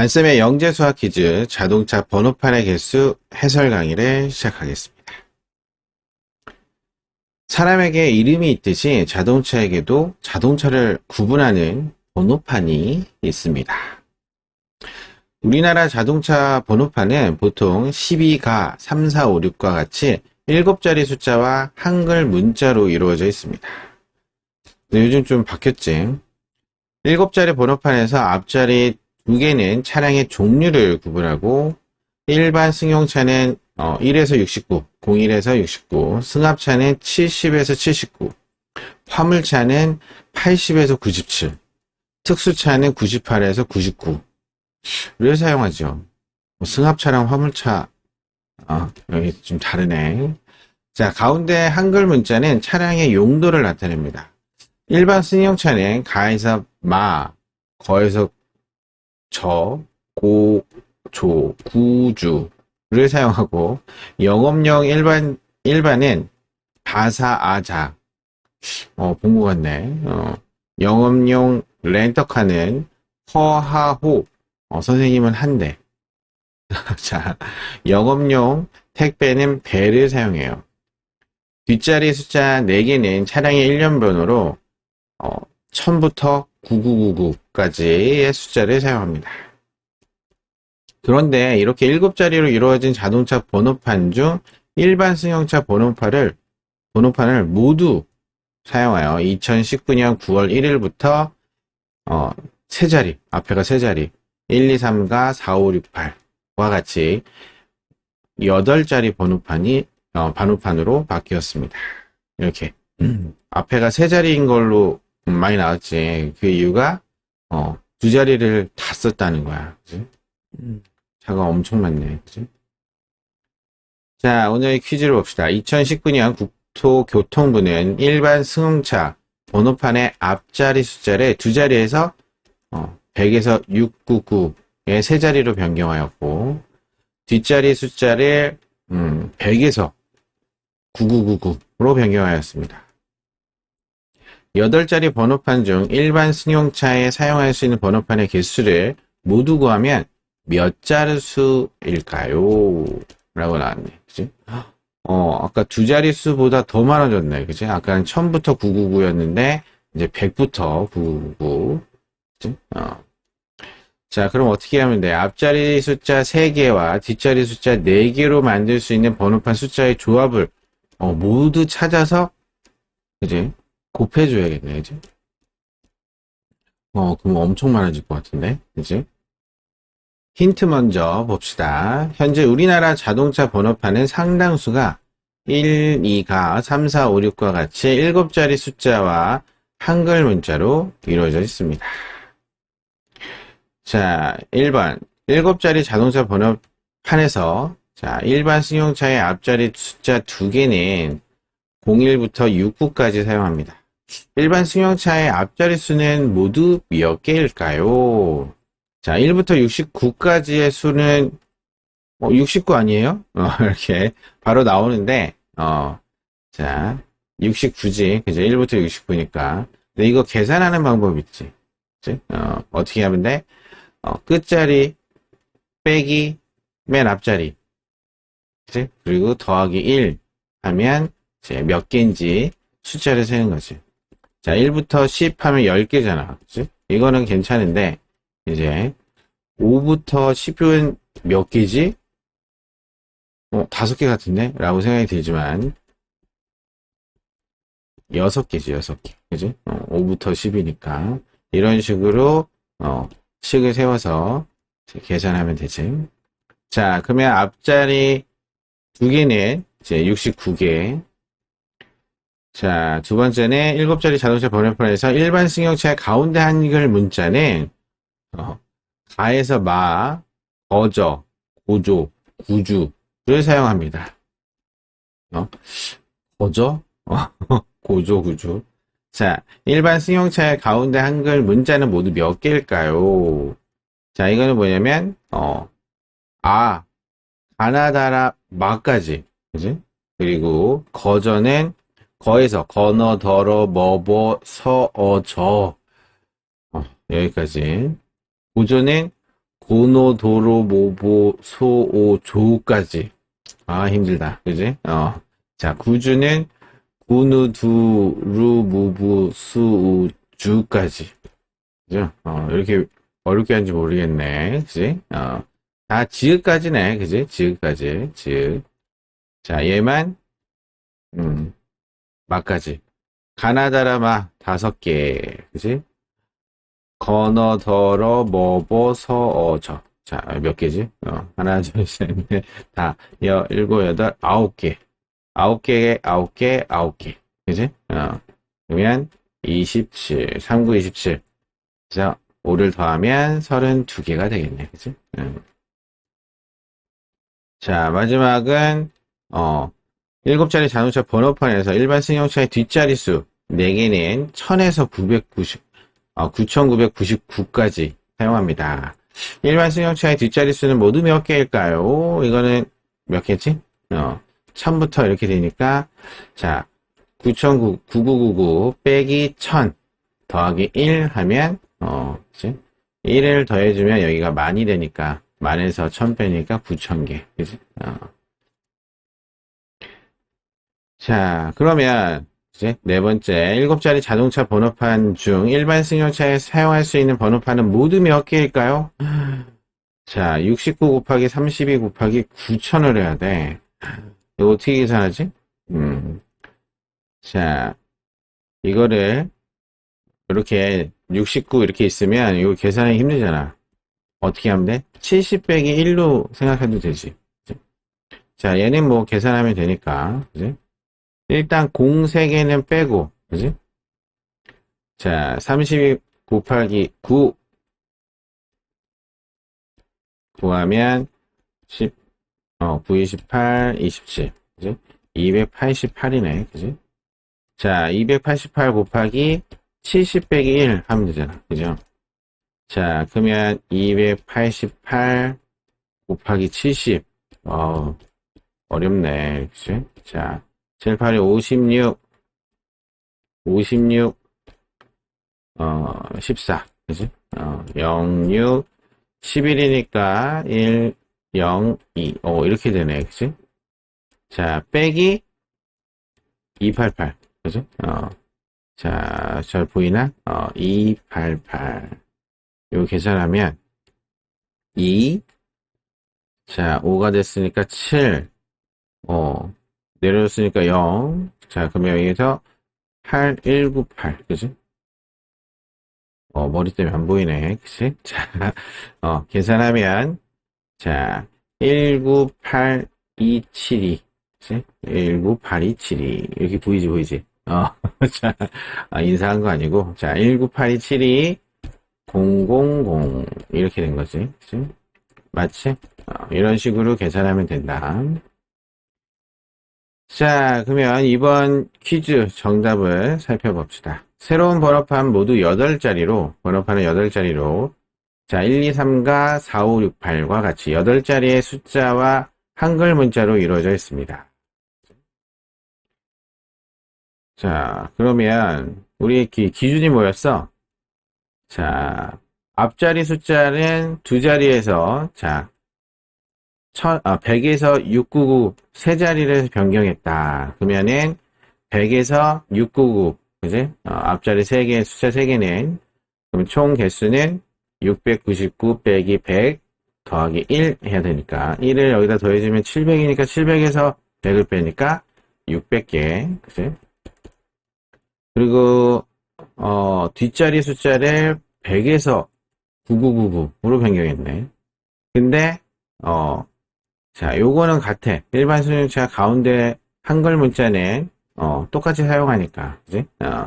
안쌤의 영재수학 퀴즈 자동차 번호판의 개수 해설 강의를 시작하겠습니다. 사람에게 이름이 있듯이 자동차에게도 자동차를 구분하는 번호판이 있습니다. 우리나라 자동차 번호판은 보통 12가 3, 4, 5, 6과 같이 7자리 숫자와 한글 문자로 이루어져 있습니다. 요즘 좀 바뀌었지. 7자리 번호판에서 앞자리 두 개는 차량의 종류를 구분하고 일반 승용차는 1에서 69, 01에서 69, 승합차는 70에서 79, 화물차는 80에서 97, 특수차는 98에서 99를 사용하죠. 뭐 승합차랑 화물차 아, 여기 좀 다르네. 자, 가운데 한글 문자는 차량의 용도를 나타냅니다. 일반 승용차는 가에서 마, 거에서 저, 고, 조, 구주를 사용하고 영업용 일반 일반은 바사, 아자, 어, 본 것 같네. 어, 영업용 렌터카는 허하호, 어, 선생님은 한 대. 자, 영업용 택배는 배를 사용해요. 뒷자리 숫자 4개는 차량의 일련 번호로 어, 1000부터 9999 까지의 숫자를 사용합니다. 그런데 이렇게 7자리로 이루어진 자동차 번호판 중 일반 승용차 번호판을 번호판을 모두 사용하여 2019년 9월 1일부터 어, 세 자리, 앞에가 세 자리, 1, 2, 3가 4, 5, 6, 8과 같이 8자리 번호판이 어, 번호판으로 바뀌었습니다. 이렇게 앞에가 세 자리인 걸로 많이 나왔지. 그 이유가 어, 두 자리를 다 썼다는 거야. 그지? 차가 엄청 많네. 그지? 자, 오늘 퀴즈를 봅시다. 2019년 국토교통부는 일반 승용차 번호판의 앞자리 숫자를 두 자리에서 어, 100에서 699의 세 자리로 변경하였고 뒷자리 숫자를 음, 100에서 9999로 변경하였습니다. 8자리 번호판 중 일반 승용차에 사용할 수 있는 번호판의 개수를 모두 구하면 몇 자릿수일까요? 라고 나왔네. 그치? 어, 아까 두 자릿수보다 더 많아졌네. 그치? 아까는 1000부터 999였는데, 이제 100부터 999. 그치? 어. 자, 그럼 어떻게 하면 돼? 앞자리 숫자 3개와 뒷자리 숫자 4개로 만들 수 있는 번호판 숫자의 조합을 어, 모두 찾아서, 그지? 곱해줘야겠네, 그지? 어, 그럼 엄청 많아질 것 같은데, 그지? 힌트 먼저 봅시다. 현재 우리나라 자동차 번호판은 상당수가 1, 2가 3, 4, 5, 6과 같이 7자리 숫자와 한글 문자로 이루어져 있습니다. 자, 1번. 7자리 자동차 번호판에서 자, 일반 승용차의 앞자리 숫자 2개는 01부터 69까지 사용합니다. 일반 승용차의 앞자리 수는 모두 몇 개일까요? 자, 1부터 69까지의 수는 어, 69 아니에요? 어, 이렇게 바로 나오는데 어, 자, 69지. 그죠? 1부터 69니까. 근데 이거 계산하는 방법이 있지. 그치? 어, 어떻게 하면 돼? 어, 끝자리 빼기 맨 앞자리. 그치? 그리고 더하기 1 하면 이제 몇 개인지 숫자를 세는 거지. 자, 1부터 10 하면 10개잖아. 그치? 이거는 괜찮은데 이제 5부터 10은 몇 개지? 어, 다섯 개 같은데? 라고 생각이 들지만, 여섯 개지, 여섯 개. 그지? 어, 5부터 10이니까. 이런 식으로, 어, 식을 세워서 계산하면 되지. 자, 그러면 앞자리 두 개는 이제 69개. 자, 두 번째는 일곱 자리 자동차 번호판에서 일반 승용차의 가운데 한글 문자는, 어, 가에서 마, 거저, 고조, 구주를 사용합니다. 어? 거저? 어, 고조, 구주. 자, 일반 승용차의 가운데 한글 문자는 모두 몇 개일까요? 자, 이거는 뭐냐면, 어, 아, 가나다라, 마까지. 그지? 그리고 거저는 거에서 건어, 덜어, 머버, 서, 어, 저. 어, 여기까지. 구조는 고노, 도로, 모보, 소, 오, 조까지. 아, 힘들다. 그지? 어. 자, 구주는 구누, 두, 루, 무부, 수, 우, 주까지. 그죠? 어, 이렇게 어렵게 하는지 모르겠네. 그지? 어. 다 지읒까지네. 그지? 지읒까지. 지읒. 자, 얘만, 음, 마까지. 가나다라마 다섯 개. 그지? 건어, 덜어, 머버, 서, 어 저. 자, 몇 개지? 어, 하나, 둘, 셋, 넷, 다, 여, 일곱, 여덟, 아홉 개. 아홉 개, 아홉 개, 아홉 개. 그지? 어, 그러면 27, 39, 27. 그래서 5를 더하면 32개가 되겠네. 그지? 음. 자, 마지막은, 어, 7자리 자동차 번호판에서 일반 승용차의 뒷자리 수 4개는 1000에서 990, 어, 9999까지 사용합니다. 일반 승용차의 뒷자리 수는 모두 몇 개일까요? 이거는 몇 개지? 어, 1000부터 이렇게 되니까, 자, 9999 빼기 1000 더하기 1 하면, 어, 그치? 1을 더해주면 여기가 만이 되니까, 만에서 1000 빼니까 9000개. 그치? 어. 자, 그러면, 이제 네 번째, 일곱 자리 자동차 번호판 중 일반 승용차에 사용할 수 있는 번호판은 모두 몇 개일까요? 자, 69 곱하기 32 곱하기 9천을 해야 돼. 이거 어떻게 계산하지? 음. 자, 이거를 이렇게 69 이렇게 있으면 이거 계산하기 힘들잖아. 어떻게 하면 돼? 70 빼기 1로 생각해도 되지. 그치? 자, 얘는 뭐 계산하면 되니까. 그지? 일단 공 3개는 빼고, 그지? 자, 32 곱하기 9 구하면 10, 어, 9, 28, 27, 그지? 288이네, 그지? 자, 288 곱하기 70 빼기 1 하면 되잖아, 그죠? 자, 그러면 288 곱하기 70, 어, 어렵네, 그지? 자, 7, 8이 56, 56, 어, 14, 그지? 어, 0, 6, 11이니까 1, 0, 2, 어, 이렇게 되네, 그지? 자, 빼기 288, 그지? 어, 자, 잘 보이나? 어, 288. 이거 계산하면 2, 자, 5가 됐으니까 7, 어, 내려줬으니까 0. 자, 그러면 여기서 8, 1, 9, 8. 그지? 어, 머리 때문에 안 보이네. 그치? 자, 어, 계산하면, 자, 1, 9, 8, 2, 7, 2. 그치? 1, 9, 8, 2, 7, 2. 이렇게 보이지, 보이지? 어, 자, 아, 인사한 거 아니고, 자, 1, 9, 8, 2, 7, 2, 0, 0, 0. 이렇게 된 거지. 그치? 맞지? 어, 이런 식으로 계산하면 된다. 자, 그러면 이번 퀴즈 정답을 살펴봅시다. 새로운 번호판 모두 8자리로, 번호판은 8자리로, 자, 1, 2, 3과 4, 5, 6, 8과 같이 8자리의 숫자와 한글 문자로 이루어져 있습니다. 자, 그러면 우리 기, 기준이 뭐였어? 자, 앞자리 숫자는 두 자리에서, 자, 천, 아, 100에서 699 세 자리를 변경했다. 그러면은 100에서 699, 그지? 어, 앞자리 3개, 숫자 3개는 그럼 총 개수는 699 빼기 100 더하기 1 해야 되니까 1을 여기다 더해주면 700이니까 700에서 100을 빼니까 600개, 그지? 그리고 어, 뒷자리 숫자를 100에서 9999으로 변경했네. 근데 어, 자, 요거는 같아. 일반 승용차 가운데 한글 문자는 어, 똑같이 사용하니까, 그지? 어,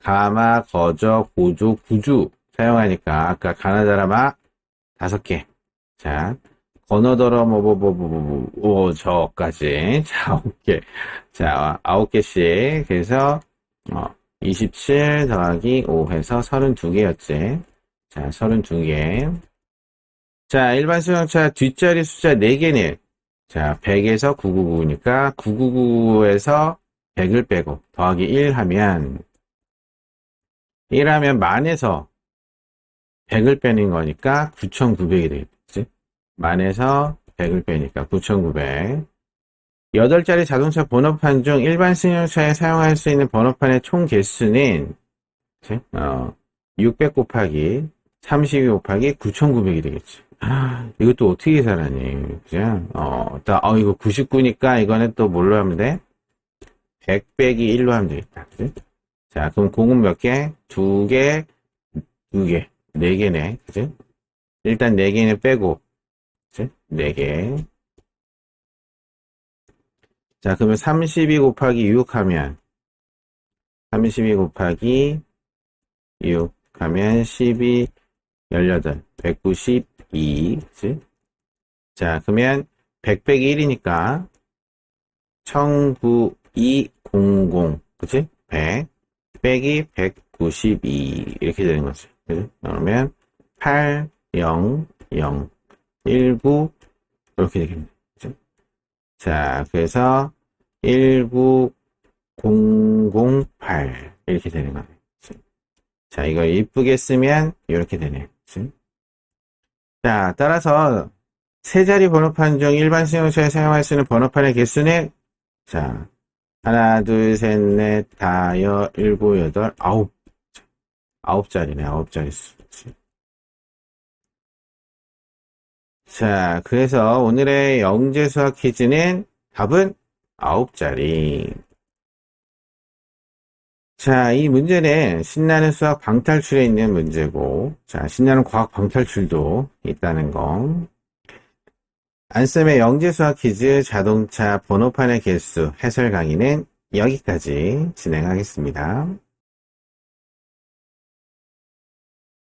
가마, 거저, 고조, 구주 사용하니까 아까 가나다라마 다섯 개. 자, 건어더러 뭐뭐뭐뭐뭐 저까지 자 아홉 개. 자 아홉 개씩 그래서 어, 27 더하기 5 해서 32개였지. 자 32개. 자, 일반 수용차 뒷자리 숫자 4개는 자, 100에서 999니까 999에서 100을 빼고 더하기 1 하면 1 하면 만에서 100을 빼는 거니까 9,900이 되겠지. 만에서 100을 빼니까 9,900. 8자리 자동차 번호판 중 일반 승용차에 사용할 수 있는 번호판의 총 개수는? 어, 600 곱하기 32 곱하기 9,900이 되겠지. 아, 이것도 어떻게 계산하니? 그죠? 어, 또, 어, 이거 99니까 이거는 또 뭘로 하면 돼? 100 빼기 1로 하면 되겠다. 그지? 자, 그럼 공은 몇 개? 두 개, 두 개, 네 개네. 그지? 일단 네 개는 빼고, 그지? 네 개. 자, 그러면 32 곱하기 6 하면, 32 곱하기 6 하면 12, 18, 192, 그지? 자, 그러면 100 빼기 1이니까 19200, 그지? 100 빼기 192 이렇게 되는 거지. 그지? 그러면 8, 0, 0, 19 이렇게 되겠네. 그지? 자, 그래서 19008 이렇게 되는 거네. 자, 이걸 이쁘게 쓰면 이렇게 되네. 그지? 자, 따라서 세 자리 번호판 중 일반 승용차에 사용할 수 있는 번호판의 개수는 자, 하나, 둘, 셋, 넷, 다, 여, 일곱, 여덟, 아홉. 아홉 자리네, 아홉 자리 수. 자, 그래서 오늘의 영재 수학 퀴즈는 답은 아홉 자리. 자, 이 문제는 신나는 수학 방탈출에 있는 문제고, 자, 신나는 과학 방탈출도 있다는 거. 안쌤의 영재수학 퀴즈 자동차 번호판의 개수 해설 강의는 여기까지 진행하겠습니다.